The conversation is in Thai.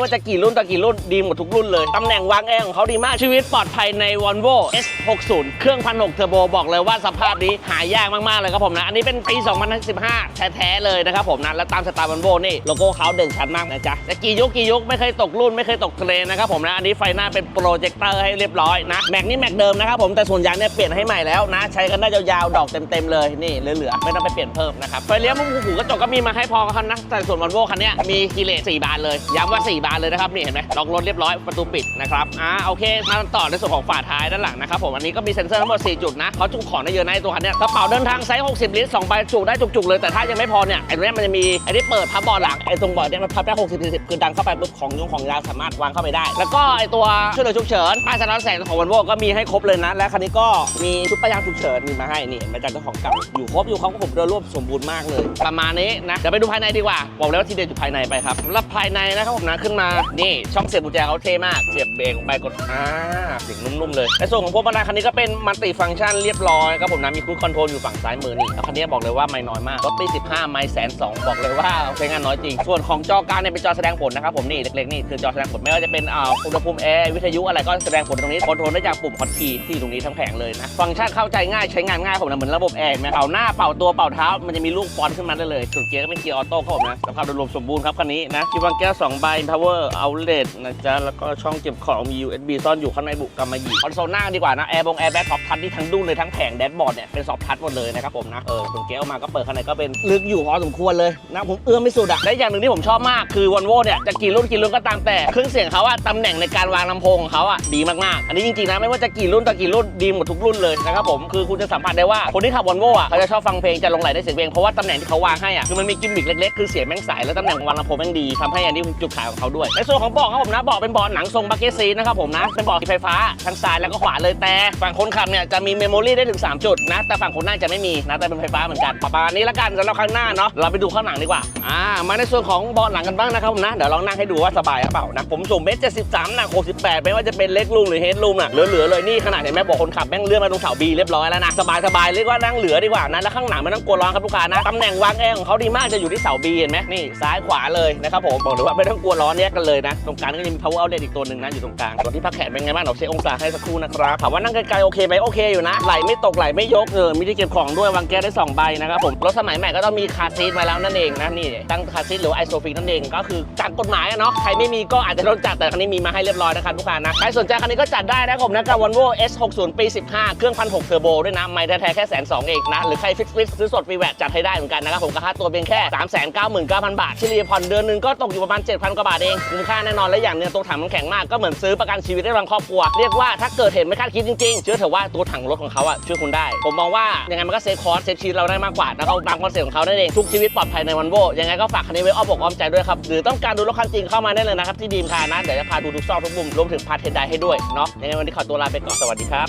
ว่าจะกี่รุ่นต่อกี่รุ่นดีหมดทุกรุ่นเลย ตำแหน่งวางแอร์ของเขาดีมากชีวิตปลอดภัยใน Volvo S60 เครื่องพันหกเทอร์โบบอกเลยว่าสภาพนี้หายากมากๆเลยครับผมนะ อันนี้เป็นปี 2015 แท้ๆเลยนะครับผมนะและตามสไตล์ Volvo นี่โลโก้เขาเด่นชัดมากนะจ๊ะจะกี่ยุคกี่ยุคไม่เคยตกรุ่นไม่เคยตกเทรนนะครับผมนะอันนี้ไฟหน้าเป็นโปรเจคเตอร์ให้เรียบร้อยนะแม็กนี่แม็กเดิมนะครับผมแต่ส่วนยางเนี่ยเปลี่ยนให้ใหม่แล้วนะ ใช้กันได้ยาวๆดอกเต็มๆเลยนี่เหลือๆไม่ต้องไปเปลี่ยนเพิ่มนะครับไฟเลี้ยวมุมหูกระจกก็มีมาให้พอกันนะแต่ส่วน Volvo คันนี้มีกิเลส4บานเลยย้ำว่า4บานานเลยนะครับนี่เห็นไหมล็อกรถเรียบร้อยประตูปิดนะครับอ่าโอเคมาต่อในส่วนของฝาท้ายด้านหลังนะครับผมอันนี้ก็มีเซ็นเซอร์ทั้งหมด4จุดนะเขาจุของได้เยอะนะตัวคันเนี้ยกระเป๋าเดินทางไซส์60 ลิตร2ใบจุกได้จุกๆเลยแต่ถ้ายังไม่พอเนี่ยไอ้ตรงนี้มันจะมีไอ้ที่เปิดพับเบาะหลังไอ้ตรงเบาะเนี่ยมันพับได้60 40คือดันเข้าไปปุ๊บของยงของยางสามารถวางเข้าไปได้ แล้วก็ไอ้ตัวช่วยเหลือฉุกเฉินป้ายสะท้อนแสงของ Volvo ก็มีให้ครบเลยนะและคันนี้ก็มีชุดป้ายยางฉุกเฉินมีมาให้นี่มาจากเจ้าของเก่าอยู่ครบอยู่เขาก็ผมโดยรวมสมบูรณ์มากเลย ประมาณนี้นะเดี๋ยวไปดูภายในดีกว่าบอกเลยว่าทีเด็ดอยู่ภายในไปครับแล้วภายในนะครับผมนะขึ้นมา นี่ช่องเสียบกุญแจเขาเท่มาก เสียบเบรกลงไปกดอ่าเสียงนุ่มๆเลย ในส่วนของพวงมาลัยคันนี้ก็เป็นมัลติฟังก์ชันเรียบร้อยครับผมนะมีคูดคอนโทรลอยู่ฝั่งซ้ายมือนี่แล้วคันนี้บอกเลยว่าไม่น้อยมากรถปี15 ไม่แสนสองบอกเลยว่าใช้งานน้อยจริง ส่วนของจอการเนี่ยเป็นจอแสดงผลนะครับผมนี่เล็กๆนี่คือจอแสดงผลไม่ว่าจะเป็นอ่าอุณหภูมิแอร์วิทยุอะไรก็แสดงผลตรงนี้คอนโทรลได้จากปุ่มฮอตคีที่ตรงนี้ทั้งแผงเลยนะฟังก์ชันเข้าใจง่ายใช้งานง่ายผมนะเหมือนระบบแอร์ไหมเป่าหน้าเป่าตัวเป่าเท้ามันจะมีลูกฟอนขึ้นมาได้เลยส่วนเกียร์ก็เป็นเกียร์ออโต้ครับผมนะสภาพโดยรวมสมบูรณ์ครับคันนี้นะที่วางแก้ว2ใบ power power outlet นะจ๊ะ แล้วก็ช่องเก็บของมี USB ซ่อนอยู่ข้างในบุกกำมะหยีคอนโซลหน้าดีกว่านะแอร์บงแอร์แบ็คท็อปทัชที่ทั้งดุ้นเลยทั้งแผงแดชบอร์ดเนี่ยเป็นซอฟทัชหมดเลยนะครับผมนะเออส่วนเกียร์ออกมาก็เปิดข้างในก็เป็นลึกอยู่พอสมควรเลยนะผมเอื้อมไม่สุดอะและอย่างหนึ่งที่ผมชอบมากคือวันโว่เนี่ยจะกี่รุ่นกี่รุ่นก็ตามแต่เครื่องเสียงเขาอะตำแหน่งในการวางลำโพงของเขาอะดีมากๆอันนี้จริงๆนะไม่ว่าจะกี่รุ่นต่อกี่รุ่นดีหมดทุกรุ่นเลยนะครับผมคือคุณจะสัมผัสได้ว่าคนที่ขับวอลโว่อะเขาจะชอบฟังเพลงจะลงไหลได้เสียงเพลงเพราะว่าตำแหน่งที่เขาวางให้อะคือมันมีกิมมิคเล็กๆคือเสียงแม่งใสแล้วตำแหน่งของวางลำโพงแม่งดีทำให้อันนี้เป็นจุดขายของเขาด้วยในส่วนของเบาะครับผมนะเบาะเป็นเบาะหนังทรงบักเก็ตซีนะครับผมนะ เป็นเบาะไฟฟ้าทั้งซ้ายแล้วก็ขวาเลยแต่ ฝั่งคนขับเนี่ยจะมีเมมโมรี่ได้ถึง 3 จุดนะ แต่ฝั่งคนนั่งจะไม่มีนะแต่เป็นไฟฟ้าเหมือนกันประมาณนี้ละกันสำหรับข้างหน้าเนาะเราไปดูข้างหลังดีกว่าอ่ามาในส่วนของเบาะหลังกันบ้างนะครับผมนะเดี๋ยวลองนั่งให้ดูว่าสบายหรือเปล่านะผมสูงเมตรเจ็ดสิบสามหนักหกสิบแปดไม่ว่าจะเป็นเล็กลุมหรือเฮดลุมอะเหลือๆเลยนี่ขนาดเห็นไหมบอกคนขับแม่งเลื่อนมาตรงเสาบีเรียบร้อยแล้วนะสบายสบายๆเรียกว่านั่งเหลือดีกว่านะแล้วข้างหลังไม่ต้องกลัวร้อนครับลูกค้านะตำแหน่งวางแอร์ของเขาดีมากจะอยู่ที่เสาบีเห็นไหมนี่ซ้ายขวาเลยนะครับผมบอกเลยว่าไม่ต้องกลัวร้อนแยกกันเลยนะ ตรงกลางก็จะมี power outlet อีกตัวหนึ่งนะอยู่ตรงกลางส่วนที่พักแขนเป็นไงบ้างเดี๋ยวเช็คองศาให้สักครู่นะครับถามว่านั่งไกลๆโอเคไหมโอเคอยู่นะไหลไม่ตกไหลไม่ยกเออมีที่เก็บของด้วยวางแก้วได้สองใบนะครับผมรถสมัยใหม่ก็ต้องมีคาซีทมาแล้วนั่นเองนะนี่ตั้งคาซีทหรือไอโซฟิกนั่นเองก็คือตามกฎหมายเนาะใครไม่มีก็อาจจะโดนจัดแต่คันนี้มีมาให้เรียบร้อยนะครับลูกค้านะใครสนใจคันนี้ก็จัดได้นะผมนะกับ Volvo S60 ปี 15 เครื่องพันหกเทอร์โบด้วยนะไม่แท้ๆแค่แสนสองเองนะหรือใครฟิตฟิตซื้อสดฟรีแวตจัดให้ได้เหมือนกันนะครับผมก็ค่าตัวเพียงแค่3 9 9 9 0 0 บาทเฉลี่ยผ่อนเดือนหนึงก็ตกอยู่ประมาณ7,000กว่าบาทเองคุ้มค่าแน่นอนและอย่างหนึงตัวถังมันแข็งมากก็เหมือนซื้อประกันชีวิตได้ทั้งครอบครัว เรียกว่าถ้าเกิดเหตุไม่คาดคิดจริงๆ เชื่อเถอะว่าตัวถังรถของเขาอะช่วยคุณได้ ผมมองว่ายังไงมันก็เซฟคอสเซฟชีวิตเราได้มากกว่าแล้วก็ตามคอนเซ็ปต์ของเขานั่นเองทุกชีวิตปลอดภัยในวันโวยังไงก็ฝากคันนี้ไว้อ้อมอกอ้อมใจด้วยครับหรือต้องการดูรถคันจริงเข้ามาได้เลยนะครับที่ดีมคานะเดี๋ยวจะพาดูทุกซอกทุกมุมรวมถึงพาเทนไดให้ด้วยเนาะยังไงวันนี้ขอตัวลาไปก่อนสวัสดีครับ